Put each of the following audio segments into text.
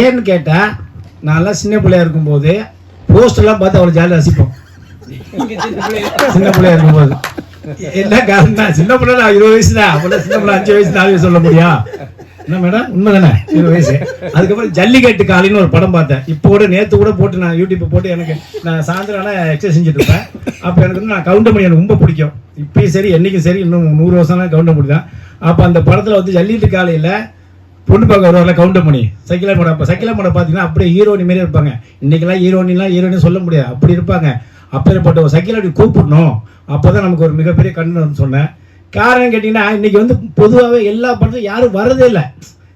ஏன்னு கேட்டால் நான்லாம் சின்ன பிள்ளையா இருக்கும்போது போஸ்டர்லாம் பார்த்து அவ்வளோ ஜாலியாக ரசிப்போம். சின்ன பிள்ளையா இருக்கும்போது. என்ன காரணம் சின்ன பிள்ளை நான் இருபது வயசு தான் அப்பெல்லாம் சின்ன பிள்ளை அஞ்சு வயசு நாலு வயசு சொல்ல முடியும் என்ன மேடம் உண்மை தானே இருபது வயசு. அதுக்கப்புறம் ஜல்லிக்கட்டு காலின்னு ஒரு படம் பார்த்தேன். இப்போ கூட நேற்று கூட போட்டு நான் யூடியூப் போட்டு எனக்கு நான் சாயந்தரம் ஆனால் எக்ஸசைஸ் செஞ்சுட்டு இருப்பேன் அப்போ எனக்கு வந்து நான் கவுண்டமணி எனக்கு ரொம்ப பிடிக்கும். இப்பயும் சரி என்னைக்கும் சரி இன்னும் நூறு வருஷம் தான் கவுண்டமணி தான் அப்போ அந்த படத்தில் வந்து ஜல்லிக்கட்டு காலையில் பொண்ணு பார்க்க கவுண்டர் கவுண்டமணி. சைக்கிளா மேடம் அப்போ சைக்கிளா மேடம் பார்த்தீங்கன்னா அப்படியே ஹீரோனி மாரி இருப்பாங்க. இன்னைக்கெல்லாம் ஹீரோனிலாம் ஹீரோனி சொல்ல முடியாது. அப்படி இருப்பாங்க. அப்பேற்பட்ட ஒரு சைக்கிள் அப்படி கூப்பிடணும். அப்போ தான் நமக்கு ஒரு மிகப்பெரிய கண்ணு சொன்னேன். காரணம் கேட்டிங்கன்னா இன்றைக்கி வந்து பொதுவாகவே எல்லா படத்தையும் யாரும் வரதே இல்லை.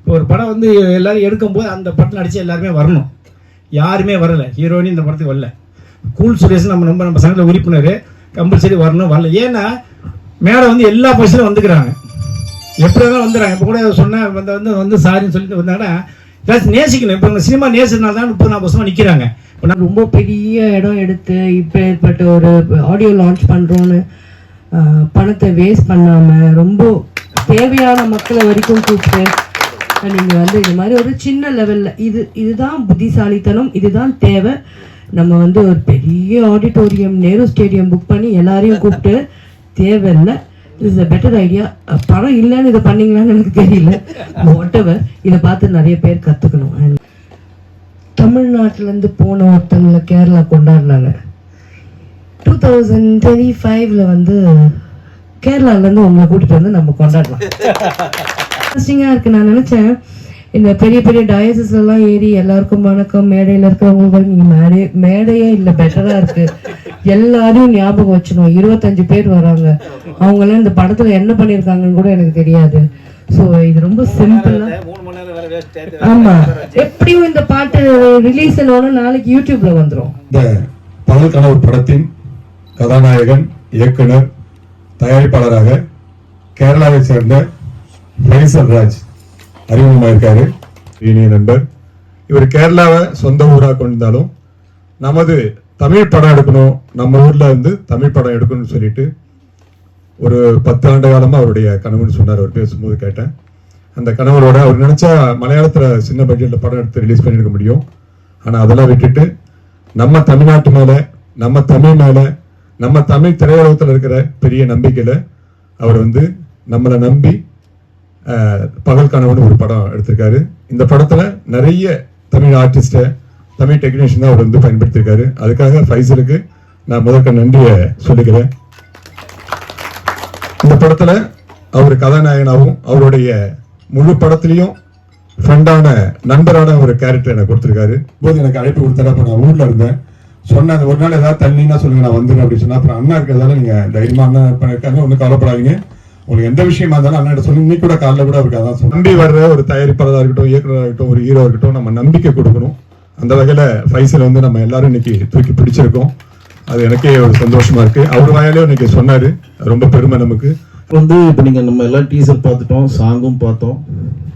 ஒரு படம் வந்து எல்லோரும் எடுக்கும்போது அந்த படத்தில் நடித்து எல்லாருமே வரணும். யாருமே வரல. ஹீரோயினி இந்த படத்துக்கு வரல. கூல் சுரேஷ் நம்ம நம்ம நம்ம சங்கத்தில் உறுப்பினர். கம்பல்சரி வரணும். வரல. ஏன்னா மேடம் வந்து எல்லா பஸ்ஸிலும் வந்துக்கிறாங்க. எப்படி வந்துடுறாங்க இப்போ கூட சொன்னேன் வந்து வந்து வந்து சாரின்னு சொல்லிட்டு வந்தாங்கன்னா ஏதாச்சும் நேசிக்கணும். இப்போ சினிமா நேசினால தான் முப்பது நாற்பது வருஷமாக நிற்கிறாங்க இப்போ நான் ரொம்ப பெரிய இடம் எடுத்து இப்போ ஏற்பட்ட ஒரு ஆடியோ லான்ச் பண்ணுறோன்னு பணத்தை வேஸ்ட் பண்ணாமல் ரொம்ப தேவையான மக்களை வரைக்கும் கூப்பிட்டு நீங்கள் வந்து இது மாதிரி ஒரு சின்ன லெவலில் இது இதுதான் புத்திசாலித்தனம் இதுதான் தேவை. நம்ம வந்து ஒரு பெரிய ஆடிட்டோரியம் நேரு ஸ்டேடியம் புக் பண்ணி எல்லாரையும் கூப்பிட்டு தேவையில்லை. இஸ் a பெட்டர் ஐடியா பணம் இல்லைன்னு இதை பண்ணீங்களான்னு எனக்கு தெரியல. வாட் எவர் இதை பார்த்து நிறைய பேர் கற்றுக்கணும் அண்ட் தமிழ்நாட்டிலேருந்து போன ஒருத்தங்களை கேரளா கொண்டாடினாங்க. டூ தௌசண்ட் டுவெண்ட்டி ஃபைவ்ல வந்து கேரளாலேருந்து உங்களை கூட்டிட்டு வந்து நம்ம கொண்டாடலாம். இன்ட்ரெஸ்டிங்காக இருக்கு. நான் நினச்சேன் இந்த பெரிய பெரிய டயசஸ் எல்லாம் ஏறி எல்லாருக்கும் வணக்கம். மேடையில் இருக்கிறவங்களுக்கு நீங்கள் மேடை மேடையே இல்லை பெட்டராக இருக்கு. எல்லாரையும் ஞாபகம் வச்சுக்கணும். இருபத்தஞ்சு பேர் வராங்க. அவங்கெல்லாம் இந்த படத்தில் என்ன பண்ணியிருக்காங்கன்னு கூட எனக்கு தெரியாது. ஸோ இது ரொம்ப வேஸ்ட் ஆமா. எப்படியும் இந்த பாட்டு ரிலீஸ் நாளைக்கு யூடியூப்ல வந்துரும். இந்த பகல் கனவு படத்தின் கதாநாயகன் இயக்குனர் தயாரிப்பாளராக கேரளாவை சேர்ந்த ஃபைசல் ராஜ். அறிமுகமாயிருக்காரு. இனிய நண்பர் இவர் கேரளாவை சொந்த ஊராக கொண்டிருந்தாலும் நமது தமிழ் படம் எடுக்கணும் நம்ம ஊரில் இருந்து தமிழ் படம் எடுக்கணும்னு சொல்லிட்டு ஒரு பத்து ஆண்டு காலமாக அவருடைய கனவுன்னு சொன்னார். அவர் பேசும்போது கேட்டேன். அந்த கணவரோட அவர் நினச்சா மலையாளத்தில் சின்ன பட்ஜெட்டில் படம் எடுத்து ரிலீஸ் பண்ணியிருக்க முடியும். ஆனால் அதெல்லாம் விட்டுட்டு நம்ம தமிழ்நாட்டு மேலே நம்ம தமிழ் மேலே நம்ம தமிழ் திரையுலகத்தில் இருக்கிற பெரிய நம்பிக்கையில் அவர் வந்து நம்மளை நம்பி பகல் கனவுன்னு ஒரு படம் எடுத்திருக்காரு. இந்த படத்துல நிறைய தமிழ் ஆர்டிஸ்ட்டை தமிழ் டெக்னீஷியன் தான் அவர் வந்து பயன்படுத்தியிருக்காரு. அதுக்காக ஃபைசலுக்கு நான் முதற்க நன்றியை சொல்லிக்கிறேன். இந்த படத்தில் அவர் கதாநாயகனாகவும் அவருடைய முழு படத்துலையும் ஃப்ரெண்டான நண்பரான ஒரு கேரக்டர் எனக்கு கொடுத்துருக்காரு. போது எனக்கு அழைப்பு கொடுத்தாரு அப்போ நான் ஊரில் இருந்தேன். சொன்னேன் ஒரு நாள் ஏதாவது தண்ணின்னா சொல்லுங்க நான் வந்துடுறேன் அப்படின்னு சொன்னால் அப்புறம் அண்ணா இருக்கிறதால நீங்கள் தைரியமாக அண்ணா பண்ணிருக்காங்க ஒன்றும் கவலைப்படாதீங்க. உங்களுக்கு எந்த விஷயமா இருந்தாலும் அண்ணா சொல்லி. நீ கூட காலைல கூட அவருக்கு அதான். நம்பி வர்ற ஒரு தயாரிப்பாளராக இருக்கட்டும் இயக்குனராக இருக்கட்டும் ஒரு ஹீரோ இருக்கட்டும் நம்ம நம்பிக்கை கொடுக்கணும். அந்த வகையில ஃபைசல் வந்து நம்ம எல்லாரும் இன்னைக்கு தூக்கி பிடிச்சிருக்கோம். அது எனக்கே ஒரு சந்தோஷமா இருக்கு. அவர் வாயாலே இன்னைக்கு சொன்னாரு. அது ரொம்ப பெருமை நமக்கு. வந்து இப்போ நீங்க நம்ம எல்லாம் டீசர் பார்த்துட்டோம் சாங்கும் பார்த்தோம்.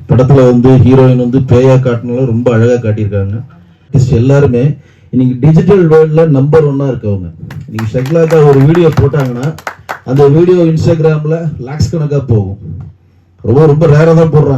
படத்துல வந்து ஹீரோயின் வந்து பேயா காட்டினாலும் ரொம்ப அழகா காட்டியிருக்காங்க. Artist எல்லாருமே இன்னைக்கு டிஜிட்டல் வேர்ல்ட்ல நம்பர் ஒன்னா இருக்கவங்க. இன்னைக்கு ஷெக்லாக்கா ஒரு வீடியோ போட்டாங்கன்னா அந்த வீடியோ இன்ஸ்டாகிராமில் லாக்ஸ் கணக்காக போகும். ரொம்ப ரொம்ப ரேராக தான் போடுறாங்க.